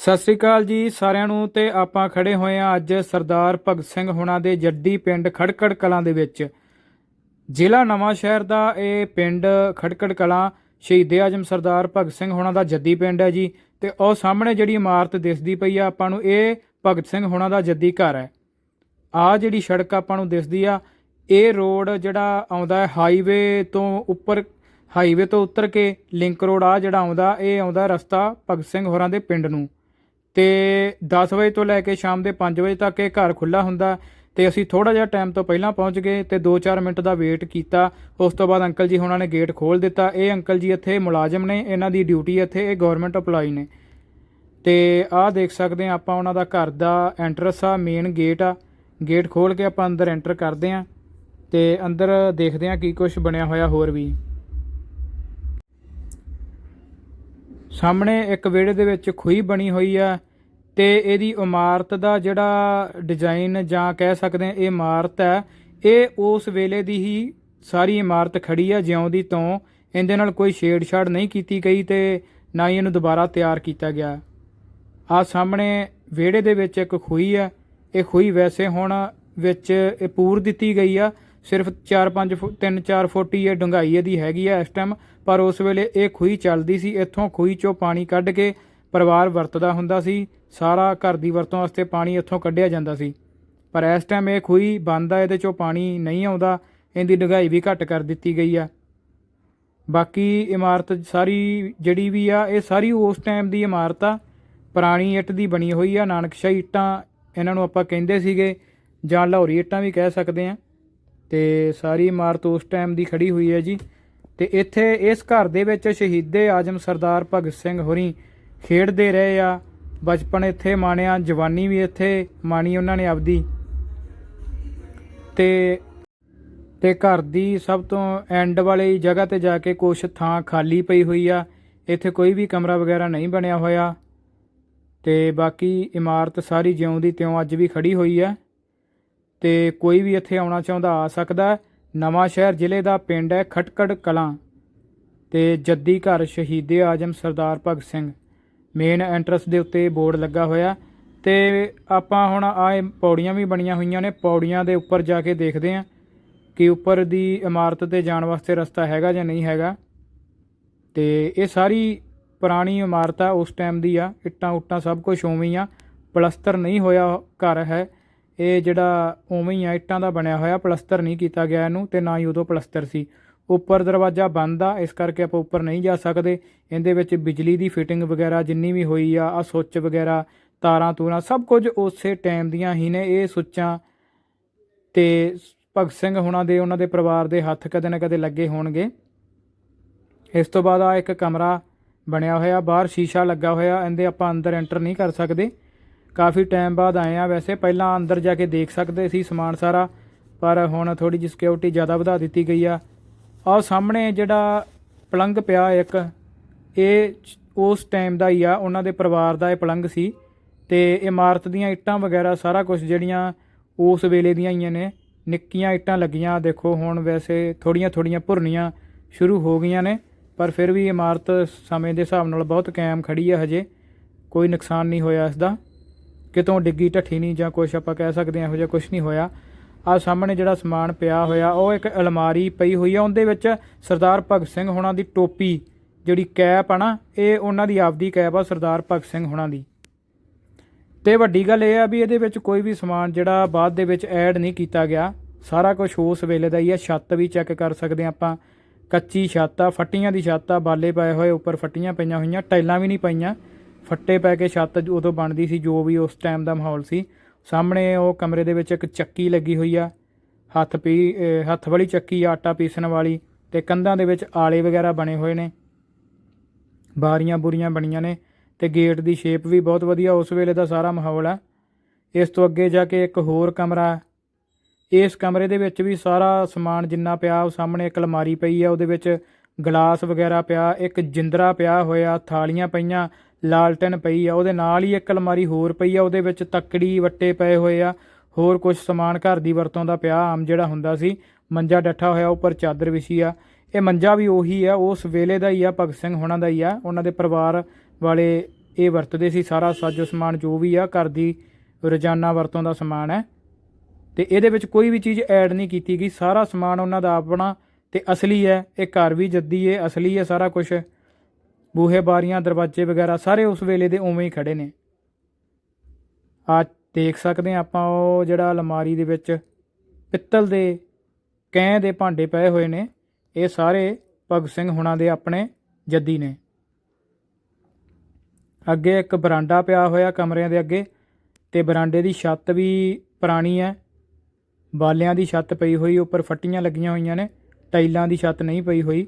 ਸਤਿ ਸ੍ਰੀ ਅਕਾਲ ਜੀ ਸਾਰਿਆਂ ਨੂੰ ਤੇ ਆਪਾਂ ਖੜੇ ਹੋਏ ਆ ਅੱਜ ਸਰਦਾਰ ਭਗਤ ਸਿੰਘ ਹੁਣਾਂ ਦੇ ਜੱਦੀ ਪਿੰਡ ਖੜਕੜ ਕਲਾਂ ਦੇ ਵਿੱਚ। ਜ਼ਿਲ੍ਹਾ ਨਵਾਂ ਸ਼ਹਿਰ ਦਾ ਇਹ ਪਿੰਡ ਖੜਕੜ ਕਲਾਂ, ਸ਼ਹੀਦੇ ਆਜਮ ਸਰਦਾਰ ਭਗਤ ਸਿੰਘ ਹੁਣਾਂ ਦਾ ਜੱਦੀ ਪਿੰਡ ਹੈ ਜੀ ਤੇ ਉਹ ਸਾਹਮਣੇ ਜਿਹੜੀ ਇਮਾਰਤ ਦਿਸਦੀ ਪਈ ਆ, ਆਪਾਂ ਨੂੰ ਇਹ ਭਗਤ ਸਿੰਘ ਹੁਣਾਂ ਦਾ ਜੱਦੀ ਘਰ ਹੈ। ਆ ਜਿਹੜੀ ਸੜਕ ਆਪਾਂ ਨੂੰ ਦਿਸਦੀ ਆ, ਇਹ ਰੋਡ ਜਿਹੜਾ ਆਉਂਦਾ ਹੈ ਹਾਈਵੇ ਤੋਂ ਉੱਪਰ, ਹਾਈਵੇ ਤੋਂ ਉਤਰ ਕੇ ਲਿੰਕ ਰੋਡ ਆ ਜਿਹੜਾ ਆਉਂਦਾ, ਇਹ ਆਉਂਦਾ ਰਸਤਾ ਭਗਤ ਸਿੰਘ ਹੋਰਾਂ ਦੇ ਪਿੰਡ ਨੂੰ। ਤੇ 10 ਵਜੇ ਤੋਂ ਲੈ ਕੇ ਸ਼ਾਮ ਦੇ 5 ਵਜੇ ਤੱਕ ਇਹ ਘਰ ਖੁੱਲਾ ਹੁੰਦਾ ਤੇ ਅਸੀਂ ਥੋੜਾ ਜਿਹਾ ਟਾਈਮ ਤੋਂ ਪਹਿਲਾਂ ਪਹੁੰਚ ਗਏ ਤੇ 2-4 ਮਿੰਟ ਦਾ ਵੇਟ ਕੀਤਾ। ਉਸ ਤੋਂ ਬਾਅਦ ਅੰਕਲ ਜੀ ਹੁਣਾਂ ਨੇ ਗੇਟ ਖੋਲ ਦਿੱਤਾ। ਇਹ ਅੰਕਲ ਜੀ ਇੱਥੇ ਮੁਲਾਜ਼ਮ ਨੇ, ਇਹਨਾਂ ਦੀ ਡਿਊਟੀ ਇੱਥੇ, ਇਹ ਗਵਰਨਮੈਂਟ ਅਪਲਾਈ ਨੇ। ਤੇ ਆਹ ਦੇਖ ਸਕਦੇ ਆ ਆਪਾਂ ਉਹਨਾਂ ਦਾ ਘਰ ਦਾ ਐਂਟਰਸ ਆ ਮੇਨ ਗੇਟ ਆ। ਗੇਟ ਖੋਲ ਕੇ ਆਪਾਂ ਅੰਦਰ ਐਂਟਰ ਕਰਦੇ ਆ ਤੇ ਅੰਦਰ ਦੇਖਦੇ ਆ ਕੀ ਕੁਝ ਬਣਿਆ ਹੋਇਆ ਹੋਰ ਵੀ। ਸਾਹਮਣੇ ਇੱਕ ਵਿਹੜੇ ਦੇ ਵਿੱਚ ਖੂਹੀ ਬਣੀ ਹੋਈ ਆ ਤੇ ਇਹਦੀ ਇਮਾਰਤ ਦਾ ਜਿਹੜਾ ਡਿਜ਼ਾਈਨ ਜਾਂ ਕਹਿ ਸਕਦੇ ਆ ਇਹ ਇਮਾਰਤ ਹੈ, ਇਹ ਉਸ ਵੇਲੇ ਦੀ ਹੀ ਸਾਰੀ ਇਮਾਰਤ ਖੜੀ ਆ ਜਿਉਂਦੀ ਤੋਂ ਇਹਦੇ ਨਾਲ ਕੋਈ ਛੇੜਛਾੜ ਨਹੀਂ ਕੀਤੀ ਗਈ ਤੇ ਨਾ ਹੀ ਇਹਨੂੰ ਦੁਬਾਰਾ ਤਿਆਰ ਕੀਤਾ ਗਿਆ। ਆ ਸਾਹਮਣੇ ਵਿਹੜੇ ਦੇ ਵਿੱਚ ਇੱਕ ਖੂਹੀ ਆ, ਇਹ ਖੂਹੀ ਵੈਸੇ ਹੁਣ ਵਿੱਚ ਇਹ ਪੂਰ ਦਿੱਤੀ ਗਈ ਆ ਸਿਰਫ 4-5 3-4 ਫੁੱਟ ਹੀ ਇਹ ਡੂੰਘਾਈ ਇਹਦੀ ਹੈਗੀ ਆ ਇਸ ਟਾਈਮ ਪਰ ਉਸ ਵੇਲੇ ਇਹ ਖੂਹੀ ਚੱਲਦੀ ਸੀ, ਇੱਥੋਂ ਖੂਹੀ ਚੋਂ ਪਾਣੀ ਕੱਢ ਕੇ ਪਰਿਵਾਰ ਵਰਤਦਾ ਹੁੰਦਾ ਸੀ, ਸਾਰਾ ਘਰ ਦੀ ਵਰਤੋਂ ਵਾਸਤੇ ਪਾਣੀ ਇੱਥੋਂ ਕੱਢਿਆ ਜਾਂਦਾ ਸੀ। ਪਰ ਇਸ ਟਾਈਮ ਇਹ ਖੂਹੀ ਬੰਦ ਆ, ਇਹਦੇ ਚੋਂ ਪਾਣੀ ਨਹੀਂ ਆਉਂਦਾ, ਇਹਦੀ ਡੂੰਘਾਈ ਵੀ ਘੱਟ ਕਰ ਦਿੱਤੀ ਗਈ ਆ। ਬਾਕੀ ਇਮਾਰਤ ਸਾਰੀ ਜਿਹੜੀ ਵੀ ਆ, ਇਹ ਸਾਰੀ ਉਸ ਟਾਈਮ ਦੀ ਇਮਾਰਤ ਆ, ਪੁਰਾਣੀ ਇੱਟ ਦੀ ਬਣੀ ਹੋਈ ਆ, ਨਾਨਕਸ਼ਾਹੀ ਇੱਟਾਂ, ਇਹਨਾਂ ਨੂੰ ਆਪਾਂ ਕਹਿੰਦੇ ਸੀਗੇ, ਜਾਂ ਲਾਹੌਰੀ ਇੱਟਾਂ ਵੀ ਕਹਿ ਸਕਦੇ ਆ। ਤੇ ਸਾਰੀ ਇਮਾਰਤ ਉਸ ਟਾਈਮ ਦੀ ਖੜੀ ਹੋਈ ਹੈ ਜੀ। ਤੇ ਇੱਥੇ ਇਸ ਘਰ ਦੇ ਵਿੱਚ ਸ਼ਹੀਦੇ ਆਜਮ ਸਰਦਾਰ ਭਗਤ ਸਿੰਘ ਹੋਰੀ ਖੇਡਦੇ ਰਹੇ ਆ। ਬਚਪਨ ਇੱਥੇ ਮਾਣਿਆ, ਜਵਾਨੀ ਵੀ ਇੱਥੇ ਮਾਣੀ ਉਹਨਾਂ ਨੇ ਆਪਦੀ। ਤੇ ਤੇ ਘਰ ਦੀ ਸਭ ਤੋਂ ਐਂਡ ਵਾਲੀ ਜਗ੍ਹਾ ਤੇ ਜਾ ਕੇ ਕੁਛ ਥਾਂ ਖਾਲੀ ਪਈ ਹੋਈ ਆ। ਇੱਥੇ ਕੋਈ ਵੀ ਕਮਰਾ ਵਗੈਰਾ ਨਹੀਂ ਬਣਿਆ ਹੋਇਆ। ਤੇ ਬਾਕੀ ਇਮਾਰਤ ਸਾਰੀ ਜਿਉਂ ਦੀ ਤਿਉਂ ਅੱਜ ਵੀ ਖੜੀ ਹੋਈ ਆ ਤੇ ਕੋਈ ਵੀ ਇੱਥੇ ਆਉਣਾ ਚਾਹੁੰਦਾ ਆ ਸਕਦਾ ਹੈ। ਨਵਾਂ ਸ਼ਹਿਰ ਜ਼ਿਲ੍ਹੇ ਦਾ ਪਿੰਡ ਹੈ ਖਟਕੜ ਕਲਾਂ ਤੇ ਜੱਦੀ ਘਰ ਸ਼ਹੀਦੇ ਆਜਮ ਸਰਦਾਰ ਭਗਤ ਸਿੰਘ। ਮੇਨ ਐਂਟਰਸ ਦੇ ਉੱਤੇ ਬੋਰਡ ਲੱਗਾ ਹੋਇਆ ਤੇ ਆਪਾਂ ਹੁਣ ਆ ਪੌੜੀਆਂ ਵੀ ਬਣੀਆਂ ਹੋਈਆਂ ਨੇ। ਪੌੜੀਆਂ ਦੇ ਉੱਪਰ ਜਾ ਕੇ ਦੇਖਦੇ ਹਾਂ ਕਿ ਉੱਪਰ ਦੀ ਇਮਾਰਤ ਤੇ ਜਾਣ ਵਾਸਤੇ ਰਸਤਾ ਹੈਗਾ ਜਾਂ ਨਹੀਂ ਹੈਗਾ। ਤੇ ਇਹ ਸਾਰੀ ਪੁਰਾਣੀ ਇਮਾਰਤ ਆ, ਉਸ ਟਾਈਮ ਦੀ ਆ। ਇੱਟਾਂ ਉੱਟਾਂ ਸਭ ਕੁਝ ਉਵੇਂ ਹੀ ਆ। ਪਲਸਤਰ ਨਹੀਂ ਹੋਇਆ ਘਰ ਹੈ। ਇਹ ਜਿਹੜਾ ਉਵੇਂ ਹੀ ਆ, ਇੱਟਾਂ ਦਾ ਬਣਿਆ ਹੋਇਆ, ਪਲਸਤਰ ਨਹੀਂ ਕੀਤਾ ਗਿਆ ਇਹਨੂੰ ਤੇ ਨਾ ਹੀ ਉਦੋਂ ਪਲਸਤਰ ਸੀ। ਉੱਪਰ ਦਰਵਾਜ਼ਾ ਬੰਦ ਆ, ਇਸ ਕਰਕੇ ਆਪਾਂ ਉੱਪਰ ਨਹੀਂ ਜਾ ਸਕਦੇ। ਇਹਦੇ ਵਿੱਚ ਬਿਜਲੀ ਦੀ ਫਿਟਿੰਗ ਵਗੈਰਾ ਜਿੰਨੀ ਵੀ ਹੋਈ ਆ ਆ ਸੁੱਚ ਵਗੈਰਾ, ਤਾਰਾਂ ਤੂਰਾਂ, ਸਭ ਕੁਝ ਉਸੇ ਟਾਈਮ ਦੀਆਂ ਹੀ ਨੇ ਇਹ ਸੁੱਚਾਂ। ਤੇ ਭਗਤ ਸਿੰਘ ਹੁਣਾਂ ਦੇ, ਉਹਨਾਂ ਦੇ ਪਰਿਵਾਰ ਦੇ ਹੱਥ ਕਦੇ ਨਾ ਕਦੇ ਲੱਗੇ ਹੋਣਗੇ। ਇਸ ਤੋਂ ਬਾਅਦ ਆ ਇੱਕ ਕਮਰਾ ਬਣਿਆ ਹੋਇਆ, ਬਾਹਰ ਸ਼ੀਸ਼ਾ ਲੱਗਾ ਹੋਇਆ, ਇਹਦੇ ਆਪਾਂ ਅੰਦਰ ਐਂਟਰ ਨਹੀਂ ਕਰ ਸਕਦੇ। ਕਾਫੀ ਟਾਈਮ ਬਾਅਦ ਆਏ ਆ ਵੈਸੇ, ਪਹਿਲਾਂ ਅੰਦਰ ਜਾ ਕੇ ਦੇਖ ਸਕਦੇ ਸੀ ਸਮਾਨ ਸਾਰਾ, ਪਰ ਹੁਣ ਥੋੜੀ ਜਿਹੀ ਸਿਕਿਉਰਿਟੀ ਜ਼ਿਆਦਾ ਵਧਾ ਦਿੱਤੀ ਗਈ ਆ। ਆਹ ਸਾਹਮਣੇ ਜਿਹੜਾ ਪਲੰਗ ਪਿਆ ਇੱਕ, ਇਹ ਉਸ ਟਾਈਮ ਦਾ ਹੀ ਆ, ਉਹਨਾਂ ਦੇ ਪਰਿਵਾਰ ਦਾ ਇਹ ਪਲੰਗ ਸੀ। ਤੇ ਇਮਾਰਤ ਦੀਆਂ ਇੱਟਾਂ ਵਗੈਰਾ ਸਾਰਾ ਕੁਝ ਜਿਹੜੀਆਂ ਉਸ ਵੇਲੇ ਦੀਆਂ ਆਈਆਂ ਨੇ, ਨਿੱਕੀਆਂ ਇੱਟਾਂ ਲੱਗੀਆਂ, ਦੇਖੋ ਹੁਣ ਵੈਸੇ ਥੋੜੀਆਂ ਥੋੜੀਆਂ ਭੁਰਨੀਆਂ ਸ਼ੁਰੂ ਹੋ ਗਈਆਂ ਨੇ, ਪਰ ਫਿਰ ਵੀ ਇਮਾਰਤ ਸਮੇਂ ਦੇ ਹਿਸਾਬ ਨਾਲ ਬਹੁਤ ਕਾਇਮ ਖੜੀ ਆ ਹਜੇ, ਕੋਈ ਨੁਕਸਾਨ ਨਹੀਂ ਹੋਇਆ ਇਸ ਦਾ। ਕਿਤੋਂ ਡਿੱਗੀ ਢੱਠੀ ਨਹੀਂ ਜਾਂ ਕੁਝ ਆਪਾਂ ਕਹਿ ਸਕਦੇ ਹਾਂ, ਇਹੋ ਜਿਹਾ ਕੁਝ ਨਹੀਂ ਹੋਇਆ। ਆ ਸਾਹਮਣੇ ਜਿਹੜਾ ਸਮਾਨ ਪਿਆ ਹੋਇਆ, ਉਹ ਇੱਕ ਅਲਮਾਰੀ ਪਈ ਹੋਈ ਆ, ਉਹਦੇ ਵਿੱਚ ਸਰਦਾਰ ਭਗਤ ਸਿੰਘ ਹੁਣਾਂ ਦੀ ਟੋਪੀ, ਜਿਹੜੀ ਕੈਪ ਆ ਨਾ, ਇਹ ਉਹਨਾਂ ਦੀ ਆਪਦੀ ਕੈਪ ਆ, ਸਰਦਾਰ ਭਗਤ ਸਿੰਘ ਹੁਣਾਂ ਦੀ। ਤੇ ਵੱਡੀ ਗੱਲ ਇਹ ਆ ਵੀ ਇਹਦੇ ਵਿੱਚ ਕੋਈ ਵੀ ਸਮਾਨ ਜਿਹੜਾ ਬਾਅਦ ਦੇ ਵਿੱਚ ਐਡ ਨਹੀਂ ਕੀਤਾ ਗਿਆ। ਸਾਰਾ ਕੁਝ ਉਸ ਵੇਲੇ ਦਾ ਹੀ ਆ, ਛੱਤ ਵੀ ਚੈੱਕ ਕਰ ਸਕਦੇ ਆ ਆਪਾਂ। ਕੱਚੀ ਛੱਤ ਆ, ਫੱਟੀਆਂ ਦੀ ਛੱਤ ਆ, ਬਾਲੇ ਪਏ ਹੋਏ, ਉੱਪਰ ਫੱਟੀਆਂ ਪਈਆਂ ਹੋਈਆਂ, ਟਾਈਲਾਂ ਵੀ ਨਹੀਂ ਪਈਆਂ। ਫੱਟੇ ਪੈ ਕੇ ਛੱਤ ਉਦੋਂ ਬਣਦੀ ਸੀ ਜੋ ਵੀ ਉਸ ਟਾਈਮ ਦਾ ਮਾਹੌਲ ਸੀ। ਸਾਹਮਣੇ ਉਹ ਕਮਰੇ ਦੇ ਵਿੱਚ ਇੱਕ ਚੱਕੀ ਲੱਗੀ ਹੋਈ ਆ। ਹੱਥ ਪੀ ਹੱਥ ਵਾਲੀ ਚੱਕੀ ਆਟਾ ਪੀਸਣ ਵਾਲੀ ਤੇ ਕੰਧਾਂ ਦੇ ਵਿੱਚ ਆਲੇ ਵਗੈਰਾ ਬਣੇ ਹੋਏ ਨੇ। ਬਾਰੀਆਂ ਬੁਰੀਆਂ ਬਣੀਆਂ ਨੇ ਤੇ ਗੇਟ ਦੀ ਸ਼ੇਪ ਵੀ ਬਹੁਤ ਵਧੀਆ ਉਸ ਵੇਲੇ ਦਾ ਸਾਰਾ ਮਾਹੌਲ ਆ। ਇਸ ਤੋਂ ਅੱਗੇ ਜਾ ਕੇ ਇੱਕ ਹੋਰ ਕਮਰਾ। ਇਸ ਕਮਰੇ ਦੇ ਵਿੱਚ ਵੀ ਸਾਰਾ ਸਮਾਨ ਜਿੰਨਾ ਪਿਆ ਉਹ ਸਾਹਮਣੇ ਇੱਕ ਅਲਮਾਰੀ ਪਈ ਆ, ਉਹਦੇ ਵਿੱਚ ਗਲਾਸ ਵਗੈਰਾ ਪਿਆ, ਇੱਕ ਜਿੰਦਰਾ ਪਿਆ ਹੋਇਆ, ਥਾਲੀਆਂ ਪਈਆਂ ਲਾਲਟਨ ਪਈ ਆ, ਉਹਦੇ ਨਾਲ ਹੀ ਇੱਕ ਅਲਮਾਰੀ ਹੋਰ ਪਈ ਆ, ਉਹਦੇ ਵਿੱਚ ਤੱਕੜੀ ਵੱਟੇ ਪਏ ਹੋਏ ਆ, ਹੋਰ ਕੁਝ ਸਮਾਨ ਘਰ ਦੀ ਵਰਤੋਂ ਦਾ ਪਿਆ, ਆਮ ਜਿਹੜਾ ਹੁੰਦਾ ਸੀ, ਮੰਜਾ ਡੱਠਾ ਹੋਇਆ, ਉੱਪਰ ਚਾਦਰ ਵਿਛੀ ਆ। ਇਹ ਮੰਜਾ ਵੀ ਉਹੀ ਆ ਉਸ ਵੇਲੇ ਦਾ ਹੀ ਆ, ਭਗਤ ਸਿੰਘ ਹੁਣਾਂ ਦਾ ਹੀ ਆ, ਉਹਨਾਂ ਦੇ ਪਰਿਵਾਰ ਵਾਲੇ ਇਹ ਵਰਤਦੇ ਸੀ ਸਾਰਾ ਸਾਜੋ ਸਮਾਨ ਜੋ ਵੀ ਆ, ਘਰ ਦੀ ਰੋਜ਼ਾਨਾ ਵਰਤੋਂ ਦਾ ਸਮਾਨ ਹੈ। ਤੇ ਇਹਦੇ ਵਿੱਚ ਕੋਈ ਵੀ ਚੀਜ਼ ਐਡ ਨਹੀਂ ਕੀਤੀ ਗਈ, ਸਾਰਾ ਸਮਾਨ ਉਹਨਾਂ ਦਾ ਆਪਣਾ ਤੇ ਅਸਲੀ ਹੈ, ਇਹ ਘਰ ਵੀ ਜੱਦੀ ਹੈ, ਅਸਲੀ ਹੈ, ਸਾਰਾ ਕੁਝ ਬੂਹੇ, ਬਾਰੀਆਂ, ਦਰਵਾਜ਼ੇ ਵਗੈਰਾ ਸਾਰੇ ਉਸ ਵੇਲੇ ਦੇ ਉਵੇਂ ਹੀ ਖੜੇ ਨੇ। ਆ ਦੇਖ ਸਕਦੇ ਹਾਂ ਆਪਾਂ, ਉਹ ਜਿਹੜਾ ਅਲਮਾਰੀ ਦੇ ਵਿੱਚ ਪਿੱਤਲ ਦੇ ਕੈਂ ਦੇ ਭਾਂਡੇ ਪਏ ਹੋਏ ਨੇ, ਇਹ ਸਾਰੇ ਭਗਤ ਸਿੰਘ ਹੁਣਾਂ ਦੇ ਆਪਣੇ ਜੱਦੀ ਨੇ। ਅੱਗੇ ਇੱਕ ਬਰਾਂਡਾ ਪਿਆ ਹੋਇਆ ਕਮਰਿਆਂ ਦੇ ਅੱਗੇ, ਤੇ ਬਰਾਂਡੇ ਦੀ ਛੱਤ ਵੀ ਪੁਰਾਣੀ ਹੈ। ਬਾਲਿਆਂ ਦੀ ਛੱਤ ਪਈ ਹੋਈ, ਉੱਪਰ ਫੱਟੀਆਂ ਲੱਗੀਆਂ ਹੋਈਆਂ ਨੇ, ਟਾਈਲਾਂ ਦੀ ਛੱਤ ਨਹੀਂ ਪਈ ਹੋਈ,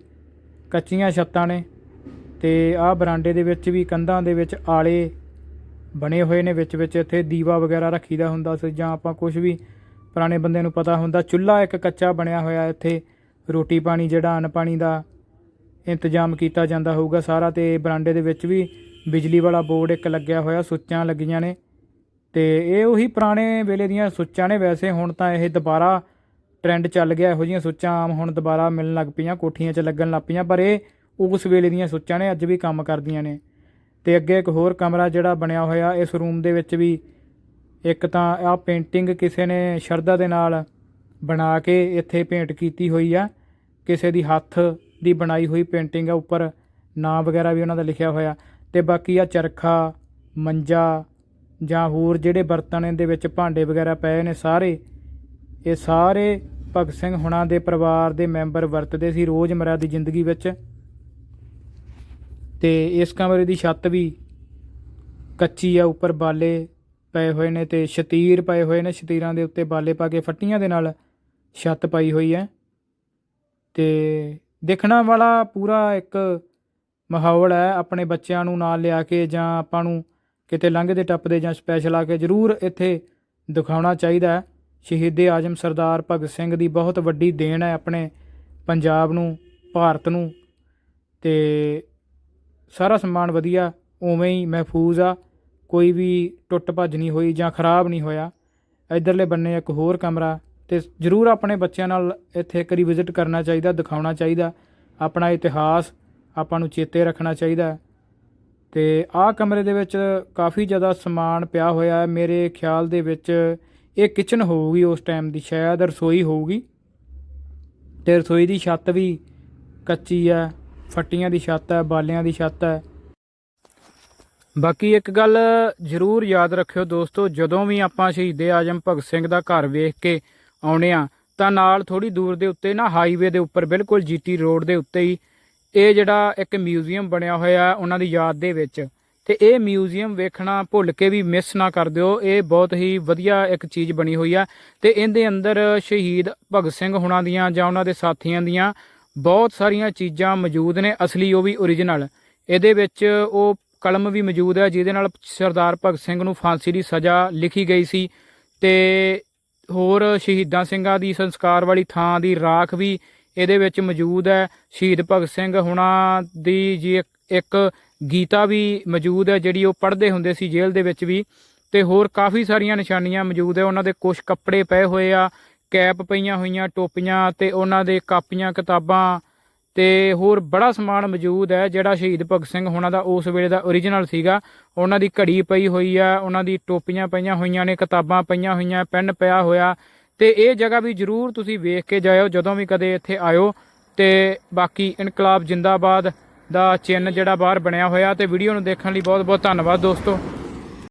ਕੱਚੀਆਂ ਛੱਤਾਂ ਨੇ। ਤੇ ਆਹ ਬਰਾਂਡੇ ਦੇ ਵਿੱਚ ਵੀ, ਕੰਧਾਂ ਦੇ ਵਿੱਚ ਆਲੇ ਬਣੇ ਹੋਏ ਨੇ, ਵਿੱਚ ਵਿੱਚ ਇੱਥੇ ਦੀਵਾ ਵਗੈਰਾ ਰੱਖੀਦਾ ਹੁੰਦਾ ਸੀ, ਜਾਂ ਆਪਾਂ ਕੁਝ ਵੀ ਪੁਰਾਣੇ ਬੰਦੇ ਨੂੰ ਪਤਾ ਹੁੰਦਾ, ਚੁੱਲ੍ਹਾ ਇੱਕ ਕੱਚਾ ਬਣਿਆ ਹੋਇਆ ਇੱਥੇ, ਰੋਟੀ ਪਾਣੀ ਜਿਹੜਾ ਅੰਨ ਪਾਣੀ ਦਾ ਇੰਤਜ਼ਾਮ ਕੀਤਾ ਜਾਂਦਾ ਹੋਊਗਾ ਸਾਰਾ, ਤੇ ਬਰਾਂਡੇ ਦੇ ਵਿੱਚ ਵੀ ਬਿਜਲੀ ਵਾਲਾ ਬੋਰਡ ਇੱਕ ਲੱਗਿਆ ਹੋਇਆ, ਸੁੱਚਾਂ ਲੱਗੀਆਂ ਨੇ, ਤੇ ਇਹ ਉਹੀ ਪੁਰਾਣੇ ਵੇਲੇ ਦੀਆਂ ਸੁੱਚਾਂ ਨੇ ਵੈਸੇ, ਹੁਣ ਤਾਂ ਇਹ ਦੁਬਾਰਾ ਟ੍ਰੈਂਡ ਚੱਲ ਗਿਆ, ਇਹੋ ਜਿਹੀਆਂ ਸੁੱਚਾਂ ਆਮ ਹੁਣ ਦੁਬਾਰਾ ਮਿਲਣ ਲੱਗ ਪਈਆਂ, ਕੋਠੀਆਂ 'ਚ ਲੱਗਣ ਲੱਗ ਪਈਆਂ, ਪਰ ਇਹ ਉਸ ਵੇਲੇ ਦੀਆਂ ਸੋਚਾਂ ਨੇ, ਅੱਜ ਵੀ ਕੰਮ ਕਰਦੀਆਂ ਨੇ। ਤੇ ਅੱਗੇ ਇੱਕ ਹੋਰ ਕਮਰਾ ਜਿਹੜਾ ਬਣਿਆ ਹੋਇਆ, ਇਸ ਰੂਮ ਦੇ ਵਿੱਚ ਵੀ ਇੱਕ ਤਾਂ ਆਹ ਪੇਂਟਿੰਗ ਕਿਸੇ ਨੇ ਸ਼ਰਧਾ ਦੇ ਨਾਲ ਬਣਾ ਕੇ ਇੱਥੇ ਪੇਂਟ ਕੀਤੀ ਹੋਈ ਆ। ਕਿਸੇ ਦੀ ਹੱਥ ਦੀ ਬਣਾਈ ਹੋਈ ਪੇਂਟਿੰਗ ਆ, ਉੱਪਰ ਨਾਂ ਵਗੈਰਾ ਵੀ ਉਹਨਾਂ ਦਾ ਲਿਖਿਆ ਹੋਇਆ। ਤੇ ਬਾਕੀ ਆ ਚਰਖਾ, ਮੰਜਾ ਜਾਂ ਹੋਰ ਜਿਹੜੇ ਬਰਤਨ ਇਹਦੇ ਵਿੱਚ ਭਾਂਡੇ ਵਗੈਰਾ ਪਏ ਨੇ ਸਾਰੇ, ਇਹ ਸਾਰੇ ਭਗਤ ਸਿੰਘ ਹੁਣਾਂ ਦੇ ਪਰਿਵਾਰ ਦੇ ਮੈਂਬਰ ਵਰਤਦੇ ਸੀ ਰੋਜ਼ਮਰਾ ਦੀ ਜ਼ਿੰਦਗੀ ਵਿੱਚ। ਤੇ ਇਸ ਕਮਰੇ ਦੀ ਛੱਤ ਵੀ ਕੱਚੀ ਆ, ਉੱਪਰ ਬਾਲੇ ਪਏ ਹੋਏ ਨੇ ਤੇ ਸ਼ਤੀਰ ਪਏ ਹੋਏ ਨੇ, ਸ਼ਤੀਰਾਂ ਦੇ ਉੱਤੇ ਬਾਲੇ ਪਾ ਕੇ ਫੱਟੀਆਂ ਦੇ ਨਾਲ ਛੱਤ ਪਾਈ ਹੋਈ ਹੈ। ਤੇ ਦੇਖਣਾ ਵਾਲਾ ਪੂਰਾ ਇੱਕ ਮਾਹੌਲ ਹੈ, ਆਪਣੇ ਬੱਚਿਆਂ ਨੂੰ ਨਾਲ ਲਿਆ ਕੇ ਜਾਂ ਆਪਾਂ ਨੂੰ ਕਿਤੇ ਲੰਘਦੇ ਟੱਪਦੇ ਜਾਂ ਸਪੈਸ਼ਲ ਆ ਕੇ ਜ਼ਰੂਰ ਇੱਥੇ ਦਿਖਾਉਣਾ ਚਾਹੀਦਾ ਹੈ। ਸ਼ਹੀਦ ਆਜਮ ਸਰਦਾਰ ਭਗਤ ਸਿੰਘ ਦੀ ਬਹੁਤ ਵੱਡੀ ਦੇਣ ਹੈ ਆਪਣੇ ਪੰਜਾਬ ਨੂੰ, ਭਾਰਤ ਨੂੰ। ਤੇ ਸਾਰਾ ਸਮਾਨ ਵਧੀਆ, ਉਵੇਂ ਹੀ ਮਹਿਫੂਜ਼ ਆ, ਕੋਈ ਵੀ ਟੁੱਟ ਭੱਜ ਨਹੀਂ ਹੋਈ ਜਾਂ ਖਰਾਬ ਨਹੀਂ ਹੋਇਆ। ਇਧਰਲੇ ਬੰਨੇ ਇੱਕ ਹੋਰ ਕਮਰਾ ਤੇ ਜ਼ਰੂਰ ਆਪਣੇ ਬੱਚਿਆਂ ਨਾਲ ਇੱਥੇ ਇੱਕ ਵਾਰੀ ਵਿਜ਼ਿਟ ਕਰਨਾ ਚਾਹੀਦਾ, ਦਿਖਾਉਣਾ ਚਾਹੀਦਾ। ਆਪਣਾ ਇਤਿਹਾਸ, ਆਪਾਂ ਨੂੰ ਚੇਤੇ ਰੱਖਣਾ ਚਾਹੀਦਾ। ਤੇ ਆਹ ਕਮਰੇ ਦੇ ਵਿੱਚ ਕਾਫੀ ਜ਼ਿਆਦਾ ਸਮਾਨ ਪਿਆ ਹੋਇਆ ਹੈ। ਮੇਰੇ ਖਿਆਲ ਦੇ ਵਿੱਚ ਇਹ ਕਿਚਨ ਹੋਊਗੀ ਉਸ ਟਾਈਮ ਦੀ, ਸ਼ਾਇਦ ਰਸੋਈ ਹੋਊਗੀ। ਤੇ ਰਸੋਈ ਦੀ ਛੱਤ ਵੀ ਕੱਚੀ ਆ ਫੱਟੀਆਂ ਦੀ ਛੱਤ ਹੈ, ਬਾਲਿਆਂ ਦੀ ਛੱਤ ਹੈ। ਬਾਕੀ ਇੱਕ ਗੱਲ ਜ਼ਰੂਰ ਯਾਦ ਰੱਖਿਓ ਦੋਸਤੋ, ਜਦੋਂ ਵੀ ਆਪਾਂ ਸ਼ਹੀਦੇ ਆਜਮ ਭਗਤ ਸਿੰਘ ਦਾ ਘਰ ਵੇਖ ਕੇ ਆਉਣੇ ਆ ਤਾਂ ਨਾਲ ਥੋੜੀ ਦੂਰ ਦੇ ਉੱਤੇ ਨਾ ਹਾਈਵੇ ਦੇ ਉੱਪਰ ਬਿਲਕੁਲ ਜੀਟੀ ਰੋਡ ਦੇ ਉੱਤੇ ਹੀ ਇਹ ਜਿਹੜਾ ਇੱਕ ਮਿਊਜ਼ੀਅਮ ਬਣਿਆ ਹੋਇਆ ਉਹਨਾਂ ਦੀ ਯਾਦ ਦੇ ਵਿੱਚ। ਤੇ ਇਹ ਮਿਊਜ਼ੀਅਮ ਵੇਖਣਾ ਭੁੱਲ ਕੇ ਵੀ ਮਿਸ ਨਾ ਕਰ ਦਿਓ, ਇਹ ਬਹੁਤ ਹੀ ਵਧੀਆ ਇੱਕ ਚੀਜ਼ ਬਣੀ ਹੋਈ ਆ। ਤੇ ਇਹਦੇ ਅੰਦਰ ਸ਼ਹੀਦ ਭਗਤ ਸਿੰਘ ਹੁਣਾਂ ਦੀਆਂ ਜਾਂ ਉਹਨਾਂ ਦੇ ਸਾਥੀਆਂ ਦੀਆਂ ਬਹੁਤ ਸਾਰੀਆਂ ਚੀਜ਼ਾਂ ਮੌਜੂਦ ਨੇ, ਅਸਲੀ ਉਹ ਵੀ ਓਰੀਜਨਲ ਇਹਦੇ ਵਿੱਚ ਉਹ ਕਲਮ ਵੀ ਮੌਜੂਦ ਹੈ, ਜਿਹਦੇ ਨਾਲ ਸਰਦਾਰ ਭਗਤ ਸਿੰਘ ਨੂੰ ਫਾਂਸੀ ਦੀ ਸਜ਼ਾ ਲਿਖੀ ਗਈ ਸੀ। ਤੇ ਹੋਰ ਸ਼ਹੀਦਾਂ ਸਿੰਘਾਂ ਦੀ ਸੰਸਕਾਰ ਵਾਲੀ ਥਾਂ ਦੀ ਰਾਖ ਵੀ ਇਹਦੇ ਵਿੱਚ ਮੌਜੂਦ ਹੈ। ਸ਼ਹੀਦ ਭਗਤ ਸਿੰਘ ਹੁਣਾਂ ਦੀ ਜੀ ਇੱਕ- ਇੱਕ ਗੀਤਾ ਵੀ ਮੌਜੂਦ ਹੈ, ਜਿਹੜੀ ਉਹ ਪੜ੍ਹਦੇ ਹੁੰਦੇ ਸੀ ਜੇਲ੍ਹ ਦੇ ਵਿੱਚ ਵੀ। ਤੇ ਹੋਰ ਕਾਫੀ ਸਾਰੀਆਂ ਨਿਸ਼ਾਨੀਆਂ ਮੌਜੂਦ ਹੈ, ਉਹਨਾਂ ਦੇ ਕੁਝ ਕੱਪੜੇ ਪਏ ਹੋਏ ਆ। ਕੈਪ ਪਈਆਂ ਹੋਈਆਂ, ਟੋਪੀਆਂ ਤੇ ਉਹਨਾਂ ਦੇ ਕਾਪੀਆਂ, ਕਿਤਾਬਾਂ ਤੇ ਹੋਰ ਬੜਾ ਸਮਾਨ ਮੌਜੂਦ ਹੈ, ਜਿਹੜਾ ਸ਼ਹੀਦ ਭਗਤ ਸਿੰਘ ਹੋਣਾ ਦਾ ਉਸ ਵੇਲੇ ਦਾ ਓਰੀਜਨਲ ਸੀਗਾ। ਉਹਨਾਂ ਦੀ ਘੜੀ ਪਈ ਹੋਈ ਆ, ਉਹਨਾਂ ਦੀ ਟੋਪੀਆਂ ਪਈਆਂ ਹੋਈਆਂ ਨੇ, ਕਿਤਾਬਾਂ ਪਈਆਂ ਹੋਈਆਂ, ਪੈਨ ਪਿਆ ਹੋਇਆ। ਤੇ ਇਹ ਜਗ੍ਹਾ ਵੀ ਜਰੂਰ ਤੁਸੀਂ ਵੇਖ ਕੇ ਜਾਇਓ, ਜਦੋਂ ਵੀ ਕਦੇ ਇੱਥੇ ਆਇਓ। ਤੇ ਬਾਕੀ ਇਨਕਲਾਬ ਜਿੰਦਾਬਾਦ ਦਾ ਚਿੰਨ੍ਹ ਜਿਹੜਾ ਬਾਹਰ ਬਣਿਆ ਹੋਇਆ, ਤੇ ਵੀਡੀਓ ਨੂੰ ਦੇਖਣ ਲਈ ਬਹੁਤ ਬਹੁਤ ਧੰਨਵਾਦ ਦੋਸਤੋ।